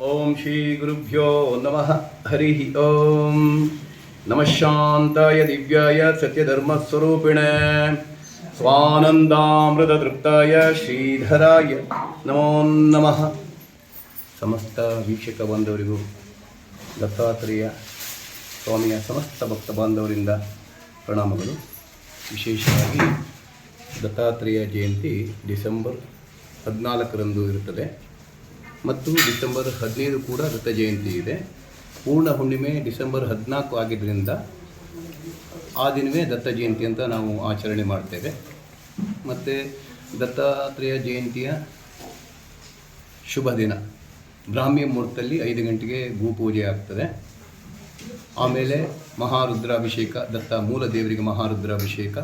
ಓಂ ಶ್ರೀ ಗುರುಭ್ಯೋ ನಮಃ. ಹರಿ ಓಂ. ನಮಃ ಶಾಂತಾಯ ದಿವ್ಯಾಯ ಸತ್ಯಧರ್ಮಸ್ವರೂಪಿಣೆ ಸ್ವಾನಂದಾಮೃತತೃಪ್ತಾಯ ಶ್ರೀಧರಾಯ ನಮೋ ನಮಃ. ಸಮಸ್ತ ವೀಕ್ಷಕ ಬಾಂಧವರಿಗೂ, ದತ್ತಾತ್ರೇಯ ಸ್ವಾಮಿಯ ಸಮಸ್ತ ಭಕ್ತ ಬಾಂಧವರಿಂದ ಪ್ರಣಾಮಗಳು. ವಿಶೇಷವಾಗಿ ದತ್ತಾತ್ರೇಯ ಜಯಂತಿ ಡಿಸೆಂಬರ್ ಹದಿನಾಲ್ಕರಂದು ಇರುತ್ತದೆ. ಮತ್ತು ಡಿಸೆಂಬರ್ ಹದಿನೈದು ಕೂಡ ದತ್ತ ಜಯಂತಿ ಇದೆ. ಪೂರ್ಣ ಹುಣ್ಣಿಮೆ ಡಿಸೆಂಬರ್ ಹದಿನಾಲ್ಕು ಆಗಿದ್ದರಿಂದ ಆ ದಿನವೇ ದತ್ತ ಜಯಂತಿ ಅಂತ ನಾವು ಆಚರಣೆ ಮಾಡ್ತೇವೆ. ಮತ್ತು ದತ್ತಾತ್ರೇಯ ಜಯಂತಿಯ ಶುಭ ದಿನ. ಬ್ರಾಹ್ಮಿ ಮುಹೂರ್ತದಲ್ಲಿ ಐದು ಗಂಟೆಗೆ ಗೋಪೂಜೆ ಆಗ್ತದೆ. ಆಮೇಲೆ ಮಹಾರುದ್ರಾಭಿಷೇಕ, ದತ್ತ ಮೂಲ ದೇವರಿಗೆ ಮಹಾರುದ್ರಾಭಿಷೇಕ,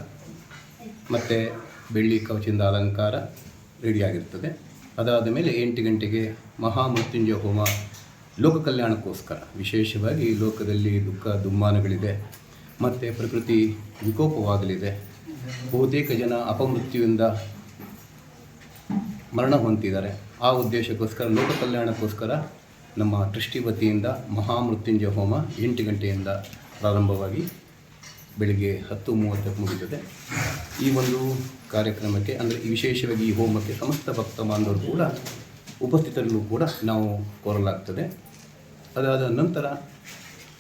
ಮತ್ತು ಬೆಳ್ಳಿ ಕವಚಿಂದ ಅಲಂಕಾರ ರೆಡಿಯಾಗಿರ್ತದೆ ಅದಾದ ಮೇಲೆ ಎಂಟು ಗಂಟೆಗೆ ಮಹಾಮೃತ್ಯುಂಜಯ ಹೋಮ ಲೋಕ ಕಲ್ಯಾಣಕ್ಕೋಸ್ಕರ. ವಿಶೇಷವಾಗಿ ಲೋಕದಲ್ಲಿ ದುಃಖ, ದುಮ್ಮಾನಗಳಿದೆ. ಮತ್ತು ಪ್ರಕೃತಿ ವಿಕೋಪವಾಗಲಿದೆ. ಬಹುತೇಕ ಜನ ಅಪಮೃತ್ಯುವಿಂದ ಮರಣ ಹೊಂದಿದ್ದಾರೆ ಆ ಉದ್ದೇಶಕ್ಕೋಸ್ಕರ, ಲೋಕ ಕಲ್ಯಾಣಕ್ಕೋಸ್ಕರ ನಮ್ಮ ಟ್ರಸ್ಟಿ ವತಿಯಿಂದ ಮಹಾಮೃತ್ಯುಂಜಯ ಹೋಮ ಎಂಟು ಗಂಟೆಯಿಂದ ಪ್ರಾರಂಭವಾಗಿ ಬೆಳಿಗ್ಗೆ ಹತ್ತು ಮೂವತ್ತಕ್ಕೆ ಮುಗಿತದೆ. ಈ ಒಂದು ಕಾರ್ಯಕ್ರಮಕ್ಕೆ, ಅಂದರೆ ವಿಶೇಷವಾಗಿ ಈ ಹೋಮಕ್ಕೆ ಸಮಸ್ತ ಭಕ್ತ ಬಾಂಧವರು ಕೂಡ, ಉಪಸ್ಥಿತರಿಗೂ ಕೂಡ ನಾವು ಕೋರಲಾಗ್ತದೆ. ಅದಾದ ನಂತರ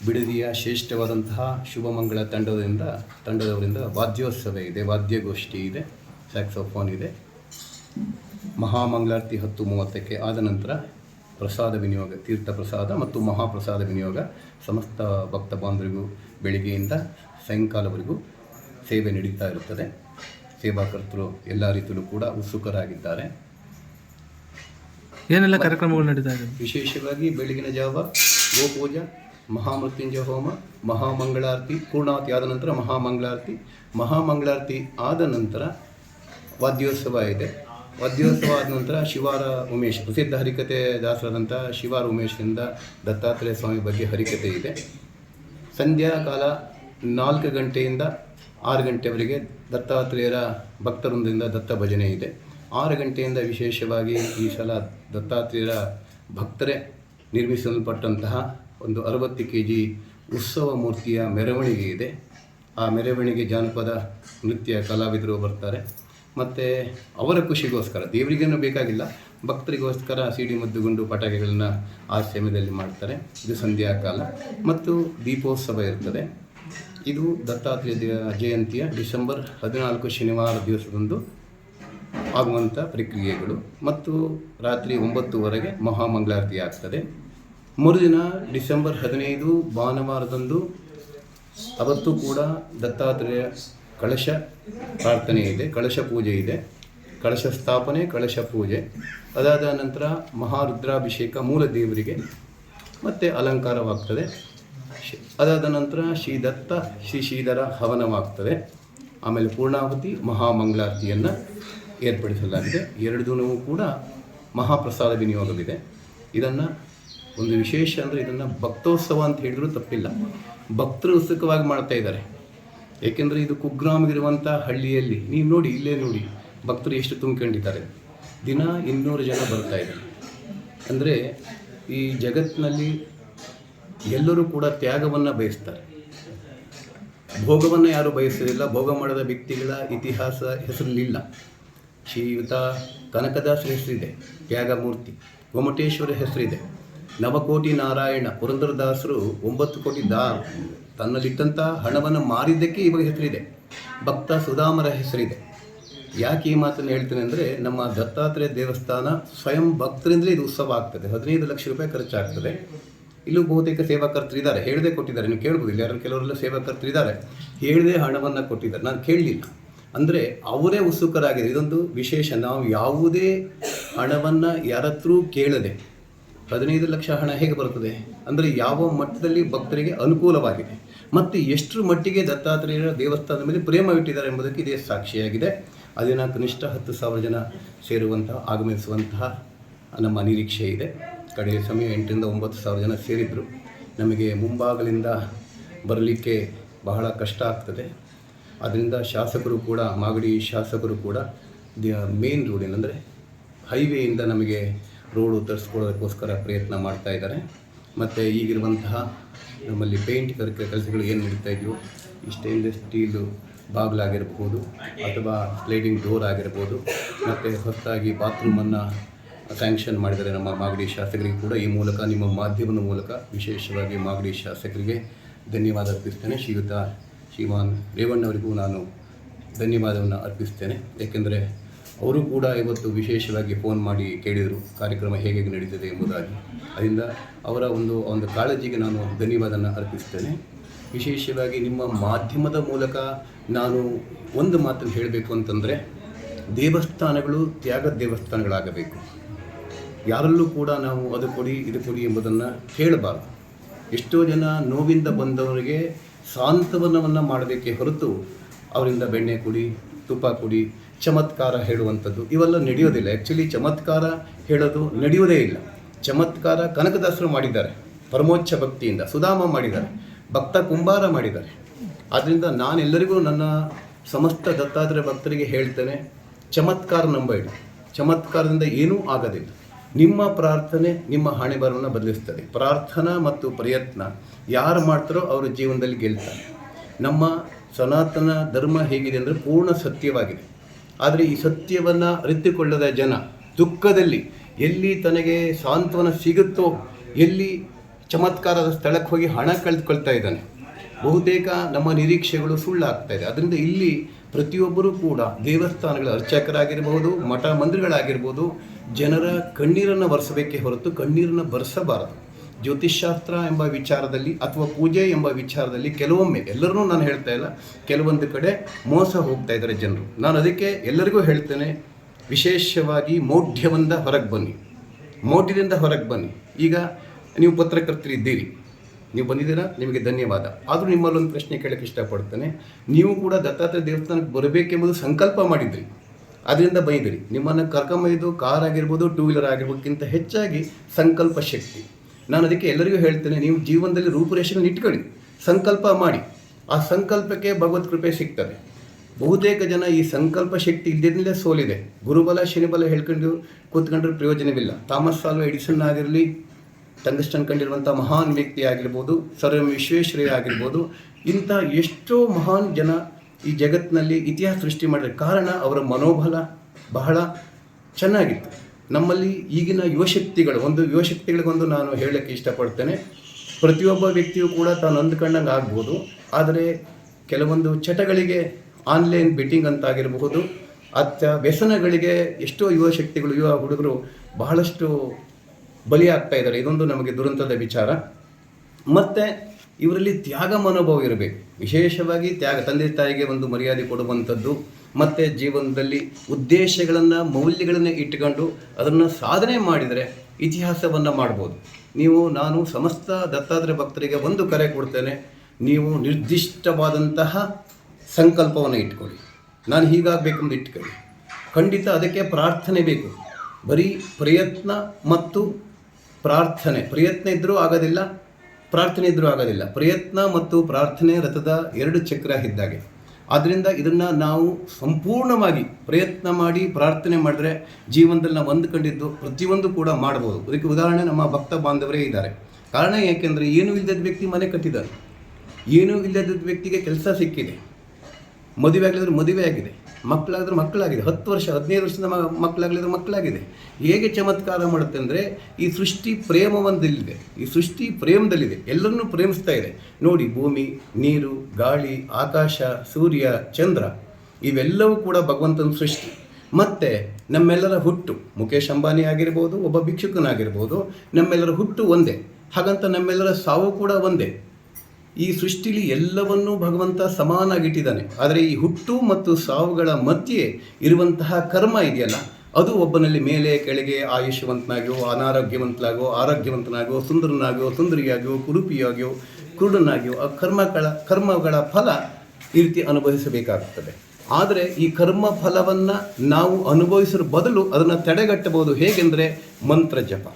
ಬಿಡದಿಯ ಶ್ರೇಷ್ಠವಾದಂತಹ ಶುಭಮಂಗಳ ತಂಡದಿಂದ, ತಂಡದವರಿಂದ ವಾದ್ಯೋತ್ಸವ ಇದೆ, ವಾದ್ಯಗೋಷ್ಠಿ ಇದೆ, ಸ್ಯಾಕ್ಸೋಫೋನ್ ಇದೆ. ಮಹಾಮಂಗಳಾರತಿ ಹತ್ತು ಮೂವತ್ತಕ್ಕೆ ಆದ ನಂತರ ಪ್ರಸಾದ ವಿನಿಯೋಗ, ತೀರ್ಥ ಪ್ರಸಾದ ಮತ್ತು ಮಹಾಪ್ರಸಾದ ವಿನಿಯೋಗ ಸಮಸ್ತ ಭಕ್ತ ಬಾಂಧವರಿಗೂ ಬೆಳಿಗ್ಗೆಯಿಂದ ಸಾಯಂಕಾಲವರೆಗೂ ಸೇವೆ ನಡೀತಾ ಇರುತ್ತದೆ. ಸೇವಾಕರ್ತರು ಎಲ್ಲ ರೀತಿಯಲ್ಲೂ ಕೂಡ ಉತ್ಸುಕರಾಗಿದ್ದಾರೆ. ಏನೆಲ್ಲ ಕಾರ್ಯಕ್ರಮಗಳು ನಡೀತಾ ಇದೆ? ವಿಶೇಷವಾಗಿ ಬೆಳಗಿನ ಜಾವ ಗೋಪೂಜ ಮಹಾಮೃತ್ಯುಂಜಯ ಹೋಮ ಮಹಾಮಂಗಳಾರತಿ ಪೂರ್ಣಾವತಿ ಆದ ನಂತರ ಮಹಾಮಂಗಳಾರತಿ ಮಹಾಮಂಗಳಾರತಿ ಆದ ನಂತರ ವಾದ್ಯೋತ್ಸವ ಇದೆ. ವಾದ್ಯೋತ್ಸವ ಆದ ನಂತರ ಶಿವಾರ ಉಮೇಶ್ ಪ್ರಸಿದ್ಧ ಹರಿಕತೆ ದಾಸರಾದಂಥ ಶಿವಾರ ಉಮೇಶ್ನಿಂದ ದತ್ತಾತ್ರೇಯ ಸ್ವಾಮಿ ಬಗ್ಗೆ ಹರಿಕತೆ ಇದೆ. ಸಂಧ್ಯಾಕಾಲ ನಾಲ್ಕು ಗಂಟೆಯಿಂದ ಆರು ಗಂಟೆವರೆಗೆ ದತ್ತಾತ್ರೇಯರ ಭಕ್ತವೃಂದದಿಂದ ದತ್ತ ಭಜನೆ ಇದೆ. ಆರು ಗಂಟೆಯಿಂದ ವಿಶೇಷವಾಗಿ ಈ ಸಲ ದತ್ತಾತ್ರೇಯರ ಭಕ್ತರೇ ನಿರ್ಮಿಸಲ್ಪಟ್ಟಂತಹ ಒಂದು ಅರವತ್ತು ಕೆ ಜಿ ಉತ್ಸವ ಮೂರ್ತಿಯ ಮೆರವಣಿಗೆ ಇದೆ. ಆ ಮೆರವಣಿಗೆ ಜಾನಪದ ನೃತ್ಯ ಕಲಾವಿದರು ಬರ್ತಾರೆ. ಮತ್ತು ಅವರ ಖುಷಿಗೋಸ್ಕರ, ದೇವರಿಗೇನು ಬೇಕಾಗಿಲ್ಲ, ಭಕ್ತರಿಗೋಸ್ಕರ ಸಿಡಿ ಮದ್ದುಗೊಂಡು ಪಟಾಕಿಗಳನ್ನು ಆ ಸಮಯದಲ್ಲಿ ಮಾಡ್ತಾರೆ. ಇದು ಸಂಧ್ಯಾಕಾಲ. ಮತ್ತು ದೀಪೋತ್ಸವ ಇರ್ತದೆ. ಇದು ದತ್ತಾತ್ರೇಯ ಜಯಂತಿಯ ಡಿಸೆಂಬರ್ ಹದಿನಾಲ್ಕು ಶನಿವಾರ ದಿವಸದಂದು ಆಗುವಂಥ ಪ್ರಕ್ರಿಯೆಗಳು ಮತ್ತು ರಾತ್ರಿ ಒಂಬತ್ತುವರೆಗೆ ಮಹಾಮಂಗಳಾರತಿ ಆಗ್ತದೆ. ಮರುದಿನ ಡಿಸೆಂಬರ್ ಹದಿನೈದು ಭಾನುವಾರದಂದು ಅವತ್ತು ಕೂಡ ದತ್ತಾತ್ರೇಯ ಕಳಶ ಪ್ರಾರ್ಥನೆ ಇದೆ, ಕಳಶ ಪೂಜೆ ಇದೆ. ಕಳಶ ಸ್ಥಾಪನೆ, ಕಳಶ ಪೂಜೆ. ಅದಾದ ನಂತರ ಮಹಾರುದ್ರಾಭಿಷೇಕ ಮೂಲ ದೇವರಿಗೆ ಮತ್ತು ಅಲಂಕಾರವಾಗ್ತದೆ. ಅದಾದ ನಂತರ ಶ್ರೀ ದತ್ತ ಶ್ರೀ ಶ್ರೀಧರ ಹವನವಾಗ್ತದೆ ಆಮೇಲೆ ಪೂರ್ಣಾವತಿ ಮಹಾಮಂಗಳಾರತಿಯನ್ನು ಏರ್ಪಡಿಸಲಾಗಿದೆ. ಎರಡು ದಿನವೂ ಕೂಡ ಮಹಾಪ್ರಸಾದ ವಿನಿಯೋಗವಿದೆ. ಇದನ್ನು ಒಂದು ವಿಶೇಷ ಅಂದರೆ ಇದನ್ನು ಭಕ್ತೋತ್ಸವ ಅಂತ ಹೇಳಿದರೂ ತಪ್ಪಿಲ್ಲ. ಭಕ್ತರು ಉತ್ಸುಕವಾಗಿ ಮಾಡ್ತಾ ಇದ್ದಾರೆ. ಏಕೆಂದರೆ ಇದು ಕುಗ್ರಾಮಗಿರುವಂಥ ಹಳ್ಳಿಯಲ್ಲಿ, ನೀವು ನೋಡಿ, ಇಲ್ಲೇ ನೋಡಿ, ಭಕ್ತರು ಎಷ್ಟು ತುಂಬಿಕೊಂಡಿದ್ದಾರೆ. ದಿನ ಇನ್ನೂರು ಜನ ಬರ್ತಾ ಇದ್ದಾರೆ. ಅಂದರೆ ಈ ಜಗತ್ತಿನಲ್ಲಿ ಎಲ್ಲರೂ ಕೂಡ ತ್ಯಾಗವನ್ನು ಬಯಸ್ತಾರೆ. ಭೋಗವನ್ನು ಯಾರು ಬಯಸಲಿಲ್ಲ. ಭೋಗ ಮಾಡದ ವ್ಯಕ್ತಿಗಳ ಇತಿಹಾಸ ಹೆಸರಿಲಿಲ್ಲ ಶ್ರೀಯುತ ಕನಕದಾಸರ ಹೆಸರಿದೆ. ತ್ಯಾಗಮೂರ್ತಿ. ಗೊಮಟೇಶ್ವರ ಹೆಸರಿದೆ. ನವಕೋಟಿ ನಾರಾಯಣ ಪುರಂದರದಾಸರು ಒಂಬತ್ತು ಕೋಟಿ ದಾ ತನ್ನಲ್ಲಿಟ್ಟಂಥ ಹಣವನ್ನು ಮಾರಿದ್ದಕ್ಕೆ ಇವಾಗ ಹೆಸರಿದೆ. ಭಕ್ತ ಸುಧಾಮರ ಹೆಸರಿದೆ. ಯಾಕೆ ಈ ಮಾತನ್ನು ಹೇಳ್ತೇನೆ ಅಂದರೆ, ನಮ್ಮ ದತ್ತಾತ್ರೇಯ ದೇವಸ್ಥಾನ ಸ್ವಯಂ ಭಕ್ತರಿಂದಲೇ ಇದು ಉತ್ಸವ ಆಗ್ತದೆ. ಹದಿನೈದು ಲಕ್ಷ ರೂಪಾಯಿ ಖರ್ಚಾಗ್ತದೆ. ಇಲ್ಲೂ ಬಹುತೇಕ ಸೇವಾಕರ್ತರು ಇದ್ದಾರೆ. ಹೇಳದೆ ಕೊಟ್ಟಿದ್ದಾರೆ. ನೀವು ಕೇಳ್ಬೋದು ಯಾರು ಕೆಲವರೆಲ್ಲ ಸೇವಾಕರ್ತರು ಇದ್ದಾರೆ. ಹೇಳದೆ ಹಣವನ್ನು ಕೊಟ್ಟಿದ್ದಾರೆ. ನಾನು ಕೇಳಲಿಲ್ಲ. ಅಂದರೆ ಅವರೇ ಉತ್ಸುಕರಾಗಿದೆ ಇದೊಂದು ವಿಶೇಷ. ನಾವು ಯಾವುದೇ ಹಣವನ್ನು ಯಾರತ್ರೂ ಕೇಳದೆ ಹದಿನೈದು ಲಕ್ಷ ಹಣ ಹೇಗೆ ಬರ್ತದೆ ಅಂದರೆ ಯಾವ ಮಟ್ಟದಲ್ಲಿ ಭಕ್ತರಿಗೆ ಅನುಕೂಲವಾಗಿದೆ? ಮತ್ತು ಎಷ್ಟರ ಮಟ್ಟಿಗೆ ದತ್ತಾತ್ರೇಯರ ದೇವಸ್ಥಾನದ ಮೇಲೆ ಪ್ರೇಮ ಇಟ್ಟಿದ್ದಾರೆ ಎಂಬುದಕ್ಕೆ ಇದೇ ಸಾಕ್ಷಿಯಾಗಿದೆ. ಅದಿನ ಕನಿಷ್ಠ ಹತ್ತು ಸಾವಿರ ಜನ ಸೇರುವಂತಹ, ಆಗಮಿಸುವಂತಹ ನಮ್ಮ ನಿರೀಕ್ಷೆ ಇದೆ. ಕಡೆಯ ಸಮಯ ಎಂಟರಿಂದ ಒಂಬತ್ತು ಸಾವಿರ ಜನ ಸೇರಿದ್ದರು ನಮಗೆ ಮುಂಭಾಗಲಿಂದ ಬರಲಿಕ್ಕೆ ಬಹಳ ಕಷ್ಟ ಆಗ್ತದೆ. ಅದರಿಂದ ಶಾಸಕರು ಕೂಡ, ಮಾಗಡಿ ಶಾಸಕರು ಕೂಡ ಮೇನ್ ರೋಡಿನ ಅಂದರೆ ಹೈವೇಯಿಂದ ನಮಗೆ ರೋಡು ತರಿಸ್ಕೊಳ್ಳೋದಕ್ಕೋಸ್ಕರ ಪ್ರಯತ್ನ ಮಾಡ್ತಾ ಇದ್ದಾರೆ. ಮತ್ತು ಈಗಿರುವಂತಹ ನಮ್ಮಲ್ಲಿ ಪೇಂಟ್ ಕೆಲಸಗಳು ಏನು ನಡೀತಾ ಇದೆಯೋ ಸ್ಟೇನ್ಲೆಸ್ ಸ್ಟೀಲು ಬಾಗಿಲಾಗಿರ್ಬೋದು ಅಥವಾ ಸ್ಲೈಡಿಂಗ್ ಡೋರ್ ಆಗಿರ್ಬೋದು, ಮತ್ತು ಹೊಸದಾಗಿ ಬಾತ್ರೂಮನ್ನು ಸ್ಯಾಂಕ್ಷನ್ ಮಾಡಿದರೆ ನಮ್ಮ ಮಾಗಡಿ ಶಾಸಕರಿಗೆ ಕೂಡ ಈ ಮೂಲಕ, ನಿಮ್ಮ ಮಾಧ್ಯಮದ ಮೂಲಕ ವಿಶೇಷವಾಗಿ ಮಾಗಡಿ ಶಾಸಕರಿಗೆ ಧನ್ಯವಾದ ಅರ್ಪಿಸ್ತೇನೆ. ಶ್ರೀಯುತ ಶ್ರೀಮಾನ್ ರೇವಣ್ಣವರಿಗೂ ನಾನು ಧನ್ಯವಾದವನ್ನು ಅರ್ಪಿಸ್ತೇನೆ. ಏಕೆಂದರೆ ಅವರು ಕೂಡ ಇವತ್ತು ವಿಶೇಷವಾಗಿ ಫೋನ್ ಮಾಡಿ ಕೇಳಿದರು, ಕಾರ್ಯಕ್ರಮ ಹೇಗೆ ನಡೀತದೆ ಎಂಬುದಾಗಿ. ಅದರಿಂದ ಅವರ ಒಂದು ಒಂದು ಕಾಳಜಿಗೆ ನಾನು ಧನ್ಯವಾದನ ಅರ್ಪಿಸ್ತೇನೆ. ವಿಶೇಷವಾಗಿ ನಿಮ್ಮ ಮಾಧ್ಯಮದ ಮೂಲಕ ನಾನು ಒಂದು ಮಾತನ್ನು ಹೇಳಬೇಕು ಅಂತಂದರೆ, ದೇವಸ್ಥಾನಗಳು ತ್ಯಾಗ ದೇವಸ್ಥಾನಗಳಾಗಬೇಕು. ಯಾರಲ್ಲೂ ಕೂಡ ನಾವು ಅದು ಕೊಡಿ, ಇದು ಕೊಡಿ ಎಂಬುದನ್ನು ಕೇಳಬಾರ್ದು ಎಷ್ಟೋ ಜನ ನೋವಿಂದ ಬಂದವರಿಗೆ ಸಾಂತ್ವನವನ್ನು ಮಾಡಬೇಕೇ ಹೊರತು ಅವರಿಂದ ಬೆಣ್ಣೆ ಕುಡಿ, ತುಪ್ಪ ಕುಡಿ, ಚಮತ್ಕಾರ ಹೇಳುವಂಥದ್ದು ಇವೆಲ್ಲ ನಡೆಯೋದಿಲ್ಲ. ಆ್ಯಕ್ಚುಲಿ ಚಮತ್ಕಾರ ಹೇಳೋದು ನಡೆಯೋದೇ ಇಲ್ಲ. ಚಮತ್ಕಾರ ಕನಕದಾಸರು ಮಾಡಿದ್ದಾರೆ. ಪರಮೋಚ್ಚ ಭಕ್ತಿಯಿಂದ ಸುಧಾಮ ಮಾಡಿದ್ದಾರೆ. ಭಕ್ತ ಕುಂಬಾರ ಮಾಡಿದ್ದಾರೆ. ಆದ್ದರಿಂದ ನಾನೆಲ್ಲರಿಗೂ ನನ್ನ ಸಮಸ್ತ ದತ್ತಾತ್ರೇಯ ಭಕ್ತರಿಗೆ ಹೇಳ್ತೇನೆ, ಚಮತ್ಕಾರ ನಂಬೇಡಿ ಚಮತ್ಕಾರದಿಂದ ಏನೂ ಆಗೋದಿಲ್ಲ. ನಿಮ್ಮ ಪ್ರಾರ್ಥನೆ ನಿಮ್ಮ ಹಣೆ ಬರವನ್ನು ಬದಲಿಸ್ತದೆ. ಪ್ರಾರ್ಥನಾ ಮತ್ತು ಪ್ರಯತ್ನ ಯಾರು ಮಾಡ್ತಾರೋ ಅವರ ಜೀವನದಲ್ಲಿ ಗೆಲ್ತಾರೆ. ನಮ್ಮ ಸನಾತನ ಧರ್ಮ ಹೇಗಿದೆ ಅಂದರೆ ಪೂರ್ಣ ಸತ್ಯವಾಗಿದೆ. ಆದರೆ ಈ ಸತ್ಯವನ್ನು ಅರಿತುಕೊಳ್ಳದ ಜನ ದುಃಖದಲ್ಲಿ ಎಲ್ಲಿ ತನಗೆ ಸಾಂತ್ವನ ಸಿಗುತ್ತೋ, ಎಲ್ಲಿ ಚಮತ್ಕಾರದ ಸ್ಥಳಕ್ಕೆ ಹೋಗಿ ಹಣ ಕಳೆದುಕೊಳ್ತಾ ಇದ್ದಾನೆ, ಬಹುತೇಕ ನಮ್ಮ ನಿರೀಕ್ಷೆಗಳು ಸುಳ್ಳಾಗ್ತಾ ಇದೆ. ಅದರಿಂದ ಇಲ್ಲಿ ಪ್ರತಿಯೊಬ್ಬರೂ ಕೂಡ ದೇವಸ್ಥಾನಗಳ ಅರ್ಚಕರಾಗಿರ್ಬೋದು, ಮಠ ಮಂದಿರಗಳಾಗಿರ್ಬೋದು ಜನರ ಕಣ್ಣೀರನ್ನು ಬರೆಸಬೇಕೇ ಹೊರತು ಕಣ್ಣೀರನ್ನು ಬರೆಸಬಾರದು ಜ್ಯೋತಿಷ್ಶಾಸ್ತ್ರ ಎಂಬ ವಿಚಾರದಲ್ಲಿ ಅಥವಾ ಪೂಜೆ ಎಂಬ ವಿಚಾರದಲ್ಲಿ ಕೆಲವೊಮ್ಮೆ, ಎಲ್ಲರನ್ನೂ ನಾನು ಹೇಳ್ತಾ ಇಲ್ಲ, ಕೆಲವೊಂದು ಕಡೆ ಮೋಸ ಹೋಗ್ತಾ ಇದ್ದಾರೆ ಜನರು. ನಾನು ಅದಕ್ಕೆ ಎಲ್ಲರಿಗೂ ಹೇಳ್ತೇನೆ, ವಿಶೇಷವಾಗಿ ಮೌಢ್ಯದಿಂದ ಹೊರಗೆ ಬನ್ನಿ. ಮೌಢ್ಯದಿಂದ ಹೊರಗೆ ಬನ್ನಿ. ಈಗ ನೀವು ಪತ್ರಕರ್ತರಿದ್ದೀರಿ ನೀವು ಬಂದಿದ್ದೀರಾ? ನಿಮಗೆ ಧನ್ಯವಾದ. ಆದರೂ ನಿಮ್ಮಲ್ಲೊಂದು ಪ್ರಶ್ನೆ ಕೇಳಕ್ಕೆ ಇಷ್ಟಪಡ್ತೇನೆ. ನೀವು ಕೂಡ ದತ್ತಾತ್ರೇಯ ದೇವಸ್ಥಾನಕ್ಕೆ ಬರಬೇಕೆಂಬುದು ಸಂಕಲ್ಪ ಮಾಡಿದ್ರಿ. ಅದರಿಂದ ಬೈದಿರಿ. ನಿಮ್ಮನ್ನು ಕರ್ಕೊಂಬೈದು ಕಾರ್ ಆಗಿರ್ಬೋದು ಟೂ ವೀಲರ್ ಆಗಿರ್ಬೋದಕ್ಕಿಂತ ಹೆಚ್ಚಾಗಿ ಸಂಕಲ್ಪ ಶಕ್ತಿ. ನಾನು ಅದಕ್ಕೆ ಎಲ್ಲರಿಗೂ ಹೇಳ್ತೇನೆ, ನೀವು ಜೀವನದಲ್ಲಿ ರೂಪುರೇಷೆಯನ್ನು ಇಟ್ಕೊಳ್ಳಿ. ಸಂಕಲ್ಪ ಮಾಡಿ. ಆ ಸಂಕಲ್ಪಕ್ಕೆ ಭಗವತ್ ಕೃಪೆ ಸಿಗ್ತದೆ. ಬಹುತೇಕ ಜನ ಈ ಸಂಕಲ್ಪ ಶಕ್ತಿ ಇಲ್ಲದಿರಲೇ ಸೋಲಿದೆ. ಗುರುಬಲ, ಶನಿಬಲ ಹೇಳ್ಕೊಂಡು ಕೂತ್ಕೊಂಡ್ರೆ ಪ್ರಯೋಜನವಿಲ್ಲ. ಥಾಮಸ್ ಸಾಲ್ವ ಎಡಿಸನ್ ಆಗಿರಲಿ ಟಂಗಸ್ಟನ್ ಕಂಡಿರುವಂಥ ಮಹಾನ್ ವ್ಯಕ್ತಿ ಆಗಿರ್ಬೋದು ಸರ್ ಎಂ ವಿಶ್ವೇಶ್ವರಯ್ಯ ಆಗಿರ್ಬೋದು, ಇಂಥ ಎಷ್ಟೋ ಮಹಾನ್ ಜನ ಈ ಜಗತ್ತಿನಲ್ಲಿ ಇತಿಹಾಸ ಸೃಷ್ಟಿ ಮಾಡಿದ ಕಾರಣ ಅವರ ಮನೋಬಲ ಬಹಳ ಚೆನ್ನಾಗಿತ್ತು. ನಮ್ಮಲ್ಲಿ ಈಗಿನ ಯುವಶಕ್ತಿಗಳು, ಒಂದು ಯುವಶಕ್ತಿಗಳಿಗೊಂದು ನಾನು ಹೇಳಕ್ಕೆ ಇಷ್ಟಪಡ್ತೇನೆ. ಪ್ರತಿಯೊಬ್ಬ ವ್ಯಕ್ತಿಯು ಕೂಡ ತಾನು ಅಂದ್ಕೊಂಡಂಗೆ ಆಗ್ಬೋದು. ಆದರೆ ಕೆಲವೊಂದು ಚಟಗಳಿಗೆ ಆನ್ಲೈನ್ ಬೆಟ್ಟಿಂಗ್ ಅಂತಾಗಿರಬಹುದು, ಅತ್ತ ವ್ಯಸನಗಳಿಗೆ ಎಷ್ಟೋ ಯುವ ಶಕ್ತಿಗಳು ಯುವ ಹುಡುಗರು ಬಹಳಷ್ಟು ಬಲಿಯಾಗ್ತಾ ಇದ್ದಾರೆ. ಇದೊಂದು ನಮಗೆ ದುರಂತದ ವಿಚಾರ. ಮತ್ತು ಇವರಲ್ಲಿ ತ್ಯಾಗ ಮನೋಭಾವ ಇರಬೇಕು. ವಿಶೇಷವಾಗಿ ತ್ಯಾಗ, ತಂದೆ ತಾಯಿಗೆ ಒಂದು ಮರ್ಯಾದೆ ಕೊಡುವಂಥದ್ದು, ಮತ್ತು ಜೀವನದಲ್ಲಿ ಉದ್ದೇಶಗಳನ್ನು, ಮೌಲ್ಯಗಳನ್ನು ಇಟ್ಟುಕೊಂಡು ಅದನ್ನು ಸಾಧನೆ ಮಾಡಿದರೆ ಇತಿಹಾಸವನ್ನು ಮಾಡ್ಬೋದು. ನೀವು, ನಾನು ಸಮಸ್ತ ದತ್ತಾತ್ರೇಯ ಭಕ್ತರಿಗೆ ಒಂದು ಕರೆ ಕೊಡ್ತೇನೆ, ನೀವು ನಿರ್ದಿಷ್ಟವಾದಂತಹ ಸಂಕಲ್ಪವನ್ನು ಇಟ್ಕೊಳ್ಳಿ. ನಾನು ಹೀಗಾಗಬೇಕೆಂದು ಇಟ್ಕೊಳ್ಳಿ. ಖಂಡಿತ ಅದಕ್ಕೆ ಪ್ರಾರ್ಥನೆ ಬೇಕು. ಬರೀ ಪ್ರಯತ್ನ ಮತ್ತು ಪ್ರಾರ್ಥನೆ. ಪ್ರಯತ್ನ ಇದ್ದರೂ ಆಗೋದಿಲ್ಲ ಪ್ರಾರ್ಥನೆ ಇದ್ದರೂ ಆಗೋದಿಲ್ಲ ಪ್ರಯತ್ನ ಮತ್ತು ಪ್ರಾರ್ಥನೆ ರಥದ ಎರಡು ಚಕ್ರ ಇದ್ದಾಗೆ. ಆದ್ದರಿಂದ ಇದನ್ನು ನಾವು ಸಂಪೂರ್ಣವಾಗಿ ಪ್ರಯತ್ನ ಮಾಡಿ ಪ್ರಾರ್ಥನೆ ಮಾಡಿದ್ರೆ ಜೀವನದಲ್ಲಿ ನಾವು ಹೊಂದ್ಕೊಂಡಿದ್ದು ಪ್ರತಿಯೊಂದು ಕೂಡ ಮಾಡ್ಬೋದು. ಅದಕ್ಕೆ ಉದಾಹರಣೆ ನಮ್ಮ ಭಕ್ತ ಬಾಂಧವರೇ ಇದ್ದಾರೆ. ಕಾರಣ ಏಕೆಂದರೆ ಏನೂ ಇಲ್ಲದ ವ್ಯಕ್ತಿ ಮನೆ ಕಟ್ಟಿದ್ದಾರೆ ಏನೂ ಇಲ್ಲದ ವ್ಯಕ್ತಿಗೆ ಕೆಲಸ ಸಿಕ್ಕಿದೆ. ಮದುವೆ ಆಗಲಿದ್ರೆ ಮದುವೆ ಆಗಿದೆ. ಮಕ್ಕಳಾಗಿದ್ರೆ ಮಕ್ಕಳಾಗಿದೆ. ಹತ್ತು ವರ್ಷ, ಹದಿನೈದು ವರ್ಷದ ಮಕ್ಕಳಾಗಲಿದ್ರೆ ಮಕ್ಕಳಾಗಿದೆ. ಹೇಗೆ ಚಮತ್ಕಾರ ಮಾಡುತ್ತೆ ಅಂದರೆ, ಈ ಸೃಷ್ಟಿ ಪ್ರೇಮವೊಂದಲ್ಲಿದೆ. ಈ ಸೃಷ್ಟಿ ಪ್ರೇಮದಲ್ಲಿದೆ. ಎಲ್ಲರನ್ನೂ ಪ್ರೇಮಿಸ್ತಾ ಇದೆ. ನೋಡಿ, ಭೂಮಿ, ನೀರು, ಗಾಳಿ, ಆಕಾಶ, ಸೂರ್ಯ, ಚಂದ್ರ, ಇವೆಲ್ಲವೂ ಕೂಡ ಭಗವಂತನ ಸೃಷ್ಟಿ. ಮತ್ತು, ನಮ್ಮೆಲ್ಲರ ಹುಟ್ಟು. ಮುಖೇಶ್ ಅಂಬಾನಿ ಆಗಿರ್ಬೋದು, ಒಬ್ಬ ಭಿಕ್ಷುಕನಾಗಿರ್ಬೋದು, ನಮ್ಮೆಲ್ಲರ ಹುಟ್ಟು ಒಂದೇ. ಹಾಗಂತ ನಮ್ಮೆಲ್ಲರ ಸಾವು ಕೂಡ ಒಂದೇ. ಈ ಸೃಷ್ಟಿಲಿ ಎಲ್ಲವನ್ನೂ ಭಗವಂತ ಸಮಾನಾಗಿಟ್ಟಿದ್ದಾನೆ. ಆದರೆ ಈ ಹುಟ್ಟು ಮತ್ತು ಸಾವುಗಳ ಮಧ್ಯೆ ಇರುವಂತಹ ಕರ್ಮ ಇದೆಯಲ್ಲ, ಅದು ಒಬ್ಬನಲ್ಲಿ ಮೇಲೆ, ಕೆಳಗೆ ಆಯುಷ್ಯವಂತನಾಗ್ಯೋ ಅನಾರೋಗ್ಯವಂತನಾಗೋ ಆರೋಗ್ಯವಂತನಾಗೋ ಸುಂದರನಾಗೋ ಸುಂದರಿಯಾಗ್ಯೋ, ಕುರುಪಿಯಾಗ್ಯೋ, ಕುರುಡನಾಗ್ಯೋ ಆ ಕರ್ಮಗಳ ಕರ್ಮಗಳ ಫಲ ಈ ರೀತಿ ಅನುಭವಿಸಬೇಕಾಗುತ್ತದೆ ಆದರೆ ಈ ಕರ್ಮ ಫಲವನ್ನು ನಾವು ಅನುಭವಿಸೋ ಬದಲು ಅದನ್ನು ತಡೆಗಟ್ಟಬಹುದು ಹೇಗೆಂದರೆ ಮಂತ್ರ ಜಪ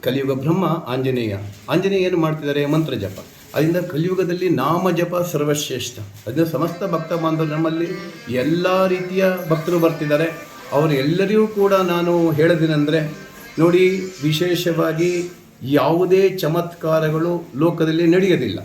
ಕಲಿಯುಗ ಬ್ರಹ್ಮ ಆಂಜನೇಯ. ಆಂಜನೇಯ ಏನು ಮಾಡ್ತಿದ್ದಾರೆ? ಮಂತ್ರ ಜಪ ಅದರಿಂದ ಕಲಿಯುಗದಲ್ಲಿ ನಾಮ ಜಪ ಸರ್ವಶ್ರೇಷ್ಠ. ಅದರಿಂದ ಸಮಸ್ತ ಭಕ್ತ ಬಾಂಧವರು ನಮ್ಮಲ್ಲಿ ಎಲ್ಲ ರೀತಿಯ ಭಕ್ತರು ಬರ್ತಿದ್ದಾರೆ. ಅವರೆಲ್ಲರಿಗೂ ಕೂಡ ನಾನು ಹೇಳೋದೇನೆಂದರೆ, ನೋಡಿ, ವಿಶೇಷವಾಗಿ ಯಾವುದೇ ಚಮತ್ಕಾರಗಳು ಲೋಕದಲ್ಲಿ ನಡೆಯೋದಿಲ್ಲ.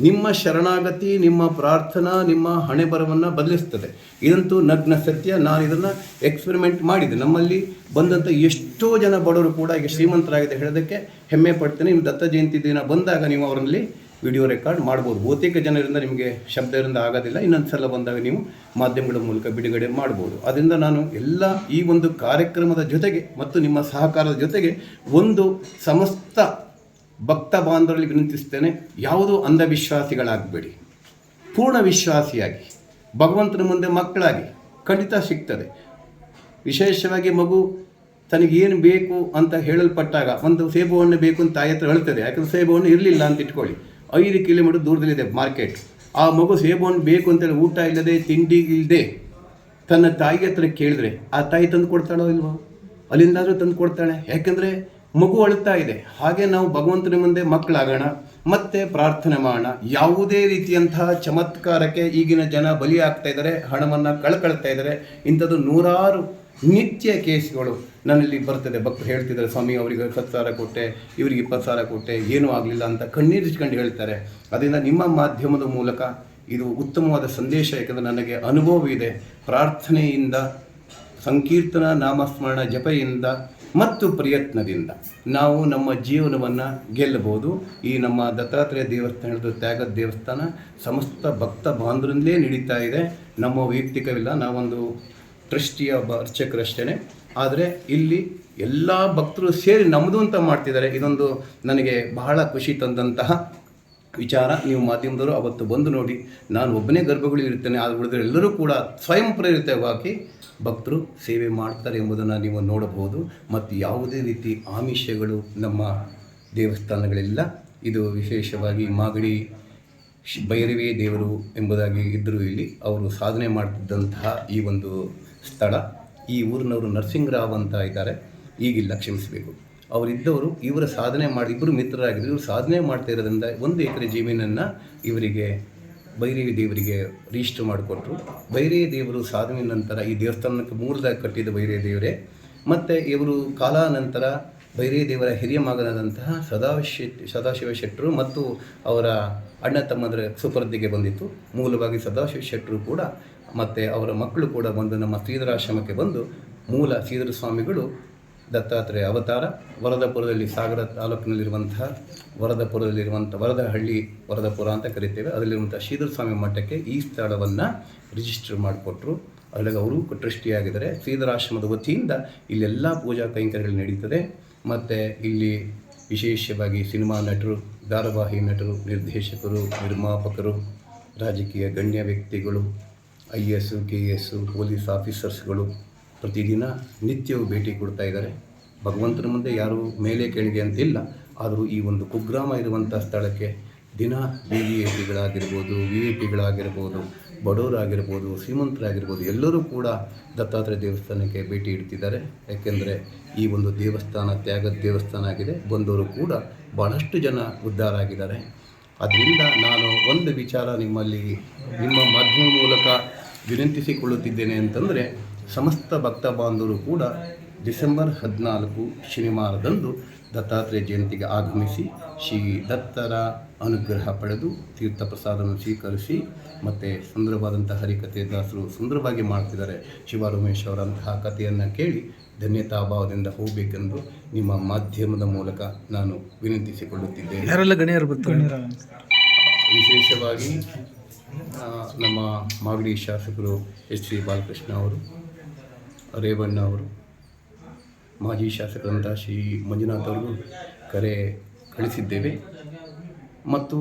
ನಿಮ್ಮ ಶರಣಾಗತಿ, ನಿಮ್ಮ ಪ್ರಾರ್ಥನಾ, ನಿಮ್ಮ ಹಣೆ ಬರವನ್ನು ಬದಲಿಸ್ತದೆ. ಇದಂತೂ ನಗ್ನ ಸತ್ಯ. ನಾನು ಇದನ್ನು ಎಕ್ಸ್ಪೆರಿಮೆಂಟ್ ಮಾಡಿದೆ. ನಮ್ಮಲ್ಲಿ ಬಂದಂಥ ಎಷ್ಟೋ ಜನ ಬಡವರು ಕೂಡ ಈಗ ಶ್ರೀಮಂತರಾಗಿದೆ ಹೇಳೋದಕ್ಕೆ ಹೆಮ್ಮೆ ಪಡ್ತೇನೆ. ನಿಮ್ಮ ದತ್ತ ಜಯಂತಿ ದಿನ ಬಂದಾಗ ನೀವು ಅವರಲ್ಲಿ ವಿಡಿಯೋ ರೆಕಾರ್ಡ್ ಮಾಡ್ಬೋದು. ಬಹುತೇಕ ಜನರಿಂದ ನಿಮಗೆ ಶಬ್ದದಿಂದ ಆಗೋದಿಲ್ಲ. ಇನ್ನೊಂದು ಸಲ ಬಂದಾಗ ನೀವು ಮಾಧ್ಯಮಗಳ ಮೂಲಕ ಬಿಡುಗಡೆ ಮಾಡ್ಬೋದು. ಅದರಿಂದ ನಾನು ಎಲ್ಲ ಈ ಒಂದು ಕಾರ್ಯಕ್ರಮದ ಜೊತೆಗೆ ಮತ್ತು ನಿಮ್ಮ ಸಹಕಾರದ ಜೊತೆಗೆ ಒಂದು ಸಮಸ್ತ ಭಕ್ತ ಬಾಂಧವರಲ್ಲಿ ವಿನಂತಿಸ್ತೇನೆ, ಯಾವುದೋ ಅಂಧವಿಶ್ವಾಸಿಗಳಾಗಬೇಡಿ. ಪೂರ್ಣ ವಿಶ್ವಾಸಿಯಾಗಿ, ಭಗವಂತನ ಮುಂದೆ ಮಕ್ಕಳಾಗಿ ಖಂಡಿತ ಸಿಗ್ತದೆ. ವಿಶೇಷವಾಗಿ ಮಗು ತನಗೇನು ಬೇಕು ಅಂತ ಹೇಳಲ್ಪಟ್ಟಾಗ ಒಂದು ಸೇಬು ಹಣ್ಣು ಬೇಕು ಅಂತ ತಾಯಿ ಹತ್ರ ಹೇಳ್ತದೆ. ಯಾಕಂದ್ರೆ ಸೇಬು ಹಣ್ಣು ಇರಲಿಲ್ಲ ಅಂತ ಇಟ್ಕೊಳ್ಳಿ. ಐದು ಕಿಲೋಮೀಟರ್ ದೂರದಲ್ಲಿದೆ ಮಾರ್ಕೆಟ್. ಆ ಮಗು ಸೇಬು ಹಣ್ಣು ಬೇಕು ಅಂತೇಳಿ ಊಟ ಇಲ್ಲದೆ, ತಿಂಡಿ ಇಲ್ಲದೆ ತನ್ನ ತಾಯಿ ಹತ್ರ ಕೇಳಿದ್ರೆ, ಆ ತಾಯಿ ತಂದು ಕೊಡ್ತಾಳೋ ಇಲ್ವೋ? ಅಲ್ಲಿಂದಾದರೂ ತಂದು ಕೊಡ್ತಾಳೆ. ಯಾಕೆಂದರೆ ಮಗು ಅಳುತ್ತಾ ಇದೆ. ಹಾಗೆ ನಾವು ಭಗವಂತನ ಮುಂದೆ ಮಕ್ಕಳಾಗೋಣ, ಮತ್ತೆ ಪ್ರಾರ್ಥನೆ ಮಾಡೋಣ. ಯಾವುದೇ ರೀತಿಯಂತಹ ಚಮತ್ಕಾರಕ್ಕೆ ಈಗಿನ ಜನ ಬಲಿ ಆಗ್ತಾ ಇದ್ದಾರೆ, ಹಣವನ್ನು ಕಳ್ಕೊಳ್ತಾ ಇದ್ದಾರೆ. ಇಂಥದ್ದು ನೂರಾರು ನಿತ್ಯ ಕೇಸ್ಗಳು ನನ್ನಲ್ಲಿ ಬರ್ತದೆ. ಭಕ್ತರು ಹೇಳ್ತಿದ್ದಾರೆ, ಸ್ವಾಮಿ ಅವರಿಗೆ ಹತ್ತು ಸಾವಿರ ಕೊಟ್ಟೆ, ಇವರಿಗೆ ಇಪ್ಪತ್ತು ಸಾವಿರ ಕೊಟ್ಟೆ, ಏನೂ ಆಗಲಿಲ್ಲ ಅಂತ ಕಣ್ಣೀರಿಸ್ಕೊಂಡು ಹೇಳ್ತಾರೆ. ಅದರಿಂದ ನಿಮ್ಮ ಮಾಧ್ಯಮದ ಮೂಲಕ ಇದು ಉತ್ತಮವಾದ ಸಂದೇಶ, ಯಾಕಂದರೆ ನನಗೆ ಅನುಭವವಿದೆ ಪ್ರಾರ್ಥನೆಯಿಂದ, ಸಂಕೀರ್ತನ, ನಾಮಸ್ಮರಣ ಜಪೆಯಿಂದ ಮತ್ತು ಪ್ರಯತ್ನದಿಂದ ನಾವು ನಮ್ಮ ಜೀವನವನ್ನು ಗೆಲ್ಲಬಹುದು. ಈ ನಮ್ಮ ದತ್ತಾತ್ರೇಯ ದೇವಸ್ಥಾನದ ತ್ಯಾಗದ ದೇವಸ್ಥಾನ ಸಮಸ್ತ ಭಕ್ತ ಬಾಂಧವರಿಂದಲೇ ನಡೀತಾ ಇದೆ. ನಮ್ಮ ವೈಯಕ್ತಿಕವಿಲ್ಲ, ನಾವೊಂದು ಟ್ರಸ್ಟಿಯ ಒಬ್ಬ ಅರ್ಚಕರಷ್ಟೇ ಆದರೆ ಇಲ್ಲಿ ಎಲ್ಲ ಭಕ್ತರು ಸೇರಿ ನಮ್ಮದು ಅಂತ ಮಾಡ್ತಿದ್ದಾರೆ. ಇದೊಂದು ನನಗೆ ಬಹಳ ಖುಷಿ ತಂದಂತಹ ವಿಚಾರ. ನೀವು ಮಾಧ್ಯಮದವರು ಅವತ್ತು ಬಂದು ನೋಡಿ, ನಾನು ಒಬ್ಬನೇ ಗರ್ಭಗಳು ಇರ್ತೇನೆ ಆದರೆ ಉಳಿದ್ರೆ ಎಲ್ಲರೂ ಕೂಡ ಸ್ವಯಂ ಪ್ರೇರಿತವಾಗಿ ಭಕ್ತರು ಸೇವೆ ಮಾಡ್ತಾರೆ ಎಂಬುದನ್ನು ನೀವು ನೋಡಬಹುದು. ಮತ್ತು ಯಾವುದೇ ರೀತಿ ಆಮಿಷಗಳು ನಮ್ಮ ದೇವಸ್ಥಾನಗಳಿಲ್ಲ. ಇದು ವಿಶೇಷವಾಗಿ ಮಾಗಡಿ ಭೈರವೇ ದೇವರು ಎಂಬುದಾಗಿ ಇದ್ದರು ಇಲ್ಲಿ ಅವರು ಸಾಧನೆ ಮಾಡ್ತಿದ್ದಂತಹ ಈ ಒಂದು ಸ್ಥಳ. ಈ ಊರಿನವರು ನರಸಿಂಗರಾವ್ ಅಂತ ಇದ್ದಾರೆ. ಈಗಿಲ್ಲ ಕ್ಷಮಿಸಬೇಕು ಅವರಿದ್ದವರು ಇವರ ಸಾಧನೆ ಮಾಡಿ ಇಬ್ಬರು ಮಿತ್ರರಾಗಿದ್ದರು. ಇವರು ಸಾಧನೆ ಮಾಡ್ತಾ ಇರೋದ್ರಿಂದ ಒಂದು ಎಕರೆ ಜಮೀನನ್ನು ಇವರಿಗೆ ಭೈರವಿ ದೇವರಿಗೆ ರಿಜಿಸ್ಟರ್ ಮಾಡಿಕೊಟ್ರು. ಭೈರವ ದೇವರು ಸಾಧನೆ ನಂತರ ಈ ದೇವಸ್ಥಾನಕ್ಕೆ ಮೂರದಾಗಿ ಕಟ್ಟಿದ ಭೈರವ ದೇವರೇ. ಮತ್ತು ಇವರು ಕಾಲಾನಂತರ ಭೈರವ ದೇವರ ಹಿರಿಯ ಮಗನಾದಂತಹ ಸದಾಶಿ, ಸದಾಶಿವ ಶೆಟ್ಟರು ಮತ್ತು ಅವರ ಅಣ್ಣ ತಮ್ಮದರ ಸುಪರ್ದಿಗೆ ಬಂದಿತ್ತು. ಮೂಲವಾಗಿ ಸದಾಶಿವ ಶೆಟ್ಟರು ಕೂಡ ಮತ್ತು ಅವರ ಮಕ್ಕಳು ಕೂಡ ಬಂದು ನಮ್ಮ ಶ್ರೀಧರಾಶ್ರಮಕ್ಕೆ ಬಂದು ಮೂಲ ಶ್ರೀಧರ ಸ್ವಾಮಿಗಳು ದತ್ತಾತ್ರೇಯ ಅವತಾರ, ವರದಪುರದಲ್ಲಿ ಸಾಗರ ತಾಲೂಕಿನಲ್ಲಿರುವಂತಹ ವರದಪುರದಲ್ಲಿರುವಂಥ ವರದಹಳ್ಳಿ ವರದಪುರ ಅಂತ ಕರಿತೇವೆ. ಅದರಲ್ಲಿರುವಂಥ ಶ್ರೀಧರ ಸ್ವಾಮಿ ಮಠಕ್ಕೆ ಈ ಸ್ಥಳವನ್ನು ರಿಜಿಸ್ಟರ್ ಮಾಡಿಕೊಟ್ರು. ಅಲ್ಲಿಗೆ ಅವರು ಟ್ರಸ್ಟಿಯಾಗಿದ್ದಾರೆ ಶ್ರೀಧರಾಶ್ರಮದ ವತಿಯಿಂದ ಇಲ್ಲೆಲ್ಲ ಪೂಜಾ ಕೈಂಕರ್ಯಗಳು ನಡೀತದೆ. ಮತ್ತು ಇಲ್ಲಿ ವಿಶೇಷವಾಗಿ ಸಿನಿಮಾ ನಟರು, ಧಾರಾವಾಹಿ ನಟರು, ನಿರ್ದೇಶಕರು, ನಿರ್ಮಾಪಕರು, ರಾಜಕೀಯ ಗಣ್ಯ ವ್ಯಕ್ತಿಗಳು I S, K S, police ಆಫೀಸರ್ಸ್ಗಳು ಪ್ರತಿದಿನ ನಿತ್ಯವೂ ಭೇಟಿ ಕೊಡ್ತಾ ಇದ್ದಾರೆ. ಭಗವಂತನ ಮುಂದೆ ಯಾರು ಮೇಲೆ ಕೆಳಗೆ ಅಂತಿಲ್ಲ. ಆದರೂ ಈ ಒಂದು ಕುಗ್ರಾಮ ಇರುವಂಥ ಸ್ಥಳಕ್ಕೆ ದಿನ ಬಿ ವಿ ಎ ಪಿಗಳಾಗಿರ್ಬೋದು, ವಿ ಎ ಪಿಗಳಾಗಿರ್ಬೋದು ಬಡವರಾಗಿರ್ಬೋದು, ಶ್ರೀಮಂತರಾಗಿರ್ಬೋದು, ಎಲ್ಲರೂ ಕೂಡ ದತ್ತಾತ್ರೇಯ ದೇವಸ್ಥಾನಕ್ಕೆ ಭೇಟಿ ಇಡ್ತಿದ್ದಾರೆ. ಯಾಕೆಂದರೆ ಈ ಒಂದು ದೇವಸ್ಥಾನ ತ್ಯಾಗದ ದೇವಸ್ಥಾನ ಆಗಿದೆ. ಬಂದವರು ಕೂಡ ಭಾಳಷ್ಟು ಜನ ಉದ್ಧಾರ ಆಗಿದ್ದಾರೆ ಅದರಿಂದ ನಾನು ಒಂದು ವಿಚಾರ ನಿಮ್ಮಲ್ಲಿ ನಿಮ್ಮ ಮಾಧ್ಯಮ ಮೂಲಕ ವಿನಂತಿಸಿಕೊಳ್ಳುತ್ತಿದ್ದೇನೆ ಅಂತಂದರೆ ಸಮಸ್ತ ಭಕ್ತ ಬಾಂಧವರು ಕೂಡ ಡಿಸೆಂಬರ್ ಹದಿನಾಲ್ಕು ಶನಿವಾರದಂದು ದತ್ತಾತ್ರೇಯ ಜಯಂತಿಗೆ ಆಗಮಿಸಿ ಶ್ರೀ ದತ್ತರ ಅನುಗ್ರಹ ಪಡೆದು ತೀರ್ಥ ಪ್ರಸಾದವನ್ನು ಸ್ವೀಕರಿಸಿ ಮತ್ತು ಸುಂದರವಾದಂಥ ಹರಿಕಥೆ ದಾಸರು ಸುಂದರವಾಗಿ ಮಾಡ್ತಿದ್ದಾರೆ. ಶಿವರಮೇಶ್ ಅವರಂತಹ ಕಥೆಯನ್ನು ಕೇಳಿ ಧನ್ಯತಾಭಾವದಿಂದ ಹೋಗಬೇಕೆಂದು ನಿಮ್ಮ ಮಾಧ್ಯಮದ ಮೂಲಕ ನಾನು ವಿನಂತಿಸಿಕೊಳ್ಳುತ್ತಿದ್ದೇನೆ. ಯಾರೆಲ್ಲ ಗಣ್ಯರು ಬರ್ತಾರೆ? ವಿಶೇಷವಾಗಿ ನಮ್ಮ ಮಾಗಡಿ ಶಾಸಕರು ಎಚ್ ಸಿ ಬಾಲಕೃಷ್ಣ ಅವರು ರೇವಣ್ಣ ಅವರು ಮಾಜಿ ಶಾಸಕರಂಥ ಶ್ರೀ ಮಂಜುನಾಥ್ ಅವ್ರಿಗೂ ಕರೆ ಕಳಿಸಿದ್ದೇವೆ. ಮತ್ತು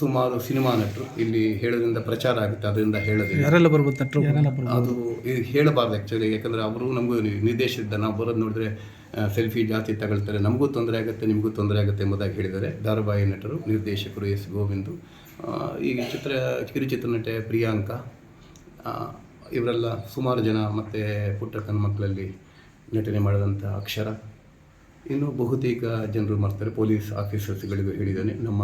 ಸುಮಾರು ಸಿನಿಮಾ ನಟರು ಇಲ್ಲಿ ಹೇಳೋದ್ರಿಂದ ಪ್ರಚಾರ ಆಗುತ್ತೆ ಅದರಿಂದ ಹೇಳೋದಿಲ್ಲ. ಯಾರೆಲ್ಲ ಬರ್ಬೋದು ನಟರು? ಅದು ಹೇಳಬಾರ್ದು ಆ್ಯಕ್ಚುಲಿ ಯಾಕಂದರೆ ಅವರು ನಮಗೂ ನಿರ್ದೇಶಿಸಿದ್ದ ನಾವು ಬರೋದು ನೋಡಿದ್ರೆ ಸೆಲ್ಫಿ ಜಾಸ್ತಿ ತಗೊಳ್ತಾರೆ. ನಮಗೂ ತೊಂದರೆ ಆಗುತ್ತೆ ನಿಮಗೂ ತೊಂದರೆ ಆಗುತ್ತೆ ಎಂಬುದಾಗಿ ಹೇಳಿದ್ದಾರೆ. ಧಾರಾವಾಹಿ ನಟರು ನಿರ್ದೇಶಕರು ಎಸ್ ಗೋವಿಂದು ಈಗ ಚಿತ್ರ ಕಿರುಚಿತ್ರ ನಟೆ ಪ್ರಿಯಾಂಕಾ ಇವರೆಲ್ಲ ಸುಮಾರು ಜನ ಮತ್ತು ಪುಟ್ಟ ಕಣ್ಣ ಮಕ್ಕಳಲ್ಲಿ ನಟನೆ ಮಾಡಿದಂಥ ಅಕ್ಷರ. ಇನ್ನು ಬಹುತೇಕ ಜನರು ಮಾಡ್ತಾರೆ, ಪೊಲೀಸ್ ಆಫೀಸರ್ಸ್ಗಳಿಗೂ ಹೇಳಿದ್ದಾನೆ. ನಮ್ಮ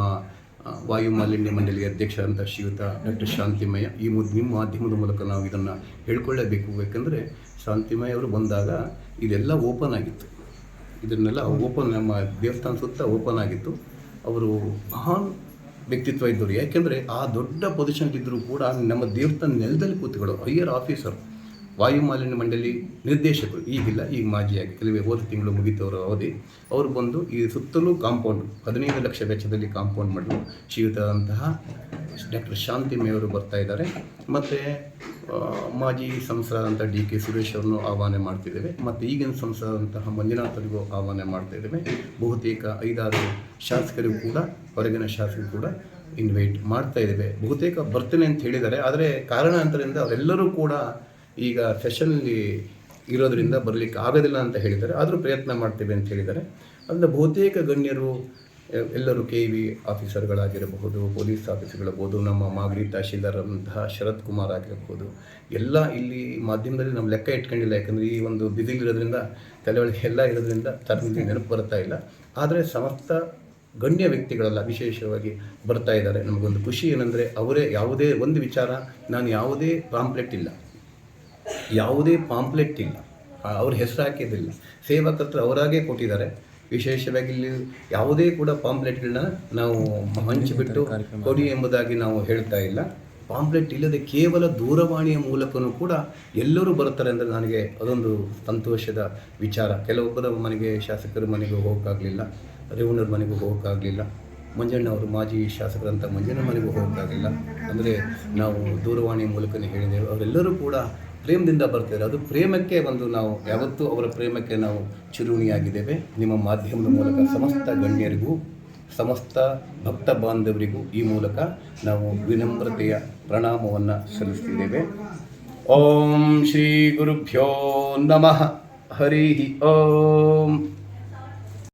ವಾಯು ಮಾಲಿನ್ಯ ಮಂಡಳಿಯ ಅಧ್ಯಕ್ಷರಂಥ ಶ್ರೀಯುತ ಡಾಕ್ಟರ್ ಶಾಂತಿಮಯ್ಯ, ಈ ಮು, ನಿಮ್ಮ ಮಾಧ್ಯಮದ ಮೂಲಕ ನಾವು ಇದನ್ನು ಹೇಳ್ಕೊಳ್ಳೇಬೇಕು. ಯಾಕಂದರೆ ಶಾಂತಿಮಯ್ಯ ಅವರು ಬಂದಾಗ ಇದೆಲ್ಲ ಓಪನ್ ಆಗಿತ್ತು. ಇದನ್ನೆಲ್ಲ ಓಪನ್ ನಮ್ಮ ದೇವಸ್ಥಾನ ಸುತ್ತ ಓಪನ್ ಆಗಿತ್ತು. ಅವರು ಮಹಾನ್ ವ್ಯಕ್ತಿತ್ವ ಇದ್ದರು ಯಾಕೆಂದರೆ ಆ ದೊಡ್ಡ ಪೊಸಿಷನ್ ಇದ್ದರೂ ಕೂಡ ನಮ್ಮ ದೇವಸ್ಥಾನ ನೆಲದಲ್ಲಿ ಕೂತ್ಗಳು ಹೈಯರ್ ಆಫೀಸರ್ ವಾಯು ಮಾಲಿನ್ಯ ಮಂಡಳಿ ನಿರ್ದೇಶಕರು, ಈಗಿಲ್ಲ, ಈಗ ಮಾಜಿಯಾಗಿ ಕೆಲವೇ ಹೋದ ತಿಂಗಳು ಮುಗಿತವರ ಅವಧಿ, ಅವರು ಬಂದು ಈ ಸುತ್ತಲೂ ಕಾಂಪೌಂಡ್ ಹದಿನೈದು ಲಕ್ಷ ವೆಚ್ಚದಲ್ಲಿ ಕಾಂಪೌಂಡ್ ಮಾಡಲು ಶ್ರೀಯುತಂತಹ ಡಾಕ್ಟರ್ ಶಾಂತಿ ಶಾಂತಿಮೇಯವರು ಬರ್ತಾ ಇದ್ದಾರೆ. ಮತ್ತು ಮಾಜಿ ಸಂಸದಂಥ ಡಿ ಕೆ ಸುರೇಶ್ ಅವರನ್ನು ಆಹ್ವಾನ ಮಾಡ್ತಿದ್ದೇವೆ. ಮತ್ತು ಈಗಿನ ಸಂಸದಂತಹ ಮಂಜುನಾಥರಿಗೂ ಆಹ್ವಾನ ಮಾಡ್ತಾ ಇದ್ದೇವೆ. ಬಹುತೇಕ ಐದಾರು ಶಾಸಕರಿಗೂ ಕೂಡ, ಹೊರಗಿನ ಶಾಸಕರು ಕೂಡ ಇನ್ವೈಟ್ ಮಾಡ್ತಾ ಇದ್ದೇವೆ. ಬಹುತೇಕ ಬರ್ತೇನೆ ಅಂತ ಹೇಳಿದ್ದಾರೆ. ಆದರೆ ಕಾರಣಾಂತರದಿಂದ ಅವರೆಲ್ಲರೂ ಕೂಡ ಈಗ ಸೆಷನ್ನಲ್ಲಿ ಇರೋದರಿಂದ ಬರಲಿಕ್ಕೆ ಆಗೋದಿಲ್ಲ ಅಂತ ಹೇಳಿದ್ದಾರೆ. ಆದರೂ ಪ್ರಯತ್ನ ಮಾಡ್ತೇವೆ ಅಂತ ಹೇಳಿದ್ದಾರೆ. ಅದರಿಂದ ಬಹುತೇಕ ಗಣ್ಯರು ಎಲ್ಲರೂ ಕೆ ವಿ ಆಫೀಸರ್ಗಳಾಗಿರಬಹುದು, ಪೊಲೀಸ್ ಆಫೀಸರ್ಗಳಾಗಬಹುದು ನಮ್ಮ ಮಾಗಡಿ ತಹಶೀಲ್ದಾರಂತಹ ಶರತ್ ಕುಮಾರ್ ಆಗಿರಬಹುದು. ಎಲ್ಲ ಇಲ್ಲಿ ಮಾಧ್ಯಮದಲ್ಲಿ ನಮ್ಮ ಲೆಕ್ಕ ಇಟ್ಕೊಂಡಿಲ್ಲ. ಯಾಕಂದರೆ ಈ ಒಂದು ಬಿದಿಲಿರೋದ್ರಿಂದ ತಲೆಯೊಳಗೆ ಎಲ್ಲ ಇರೋದ್ರಿಂದ ತರದಿಂದ ನೆನಪು ಬರ್ತಾ ಇಲ್ಲ. ಆದರೆ ಸಮಸ್ತ ಗಣ್ಯ ವ್ಯಕ್ತಿಗಳೆಲ್ಲ ವಿಶೇಷವಾಗಿ ಬರ್ತಾ ಇದ್ದಾರೆ. ನಮಗೊಂದು ಖುಷಿ ಏನಂದರೆ, ಅವರೇ ಯಾವುದೇ ಒಂದು ವಿಚಾರ, ನಾನು ಯಾವುದೇ ಪಾಂಪ್ಲೆಟ್ ಇಲ್ಲ. ಯಾವುದೇ ಪಾಂಪ್ಲೆಟ್ ಇಲ್ಲ. ಅವ್ರ ಹೆಸರು ಹಾಕಿದ್ದಿಲ್ಲ. ಸೇವಕತ್ರ ಅವರಾಗೇ ಕೊಟ್ಟಿದ್ದಾರೆ. ವಿಶೇಷವಾಗಿ ಇಲ್ಲಿ ಯಾವುದೇ ಕೂಡ ಪಾಂಪ್ಲೆಟ್ಗಳನ್ನ ನಾವು ಹಂಚಿಬಿಟ್ಟು ಕೊಡಿ ಎಂಬುದಾಗಿ ನಾವು ಹೇಳ್ತಾ ಇಲ್ಲ. ಪಾಂಪ್ಲೆಟ್ ಇಲ್ಲದೆ ಕೇವಲ ದೂರವಾಣಿಯ ಮೂಲಕವೂ ಕೂಡ ಎಲ್ಲರೂ ಬರುತ್ತಾರೆ ಅಂದರೆ ನನಗೆ ಅದೊಂದು ಸಂತೋಷದ ವಿಚಾರ. ಕೆಲವೊಬ್ಬರ ಮನೆಗೆ ಶಾಸಕರ ಮನೆಗೆ ಹೋಗೋಕ್ಕಾಗಲಿಲ್ಲ ರೇವಣ್ಣವ್ರ ಮನೆಗೂ ಹೋಗೋಕ್ಕಾಗಲಿಲ್ಲ ಮಂಜಣ್ಣ ಅವರು ಮಾಜಿ ಶಾಸಕರಂತ ಮಂಜಣ್ಣ ಮನೆಗೂ ಹೋಗೋಕ್ಕಾಗಲಿಲ್ಲ. ಅಂದರೆ ನಾವು ದೂರವಾಣಿಯ ಮೂಲಕನೇ ಹೇಳಿದ್ದೇವೆ. ಅವರೆಲ್ಲರೂ ಕೂಡ ಪ್ರೇಮದಿಂದ ಬರ್ತಾರೆ ಅದು ಪ್ರೇಮಕ್ಕೆ ಒಂದು ನಾವು ಯಾವತ್ತೂ ಅವರ ಪ್ರೇಮಕ್ಕೆ ನಾವು ಚಿರುಣಿಯಾಗಿದ್ದೇವೆ. ನಿಮ್ಮ ಮಾಧ್ಯಮದ ಮೂಲಕ ಸಮಸ್ತ ಗಣ್ಯರಿಗೂ, ಸಮಸ್ತ ಭಕ್ತ ಬಾಂಧವರಿಗೂ ಈ ಮೂಲಕ ನಾವು ವಿನಮ್ರತೆಯ ಪ್ರಣಾಮವನ್ನು ಸಲ್ಲಿಸ್ತಿದ್ದೇವೆ ಓಂ ಶ್ರೀ ಗುರುಭ್ಯೋ ನಮಃ. ಹರಿ ಓಂ.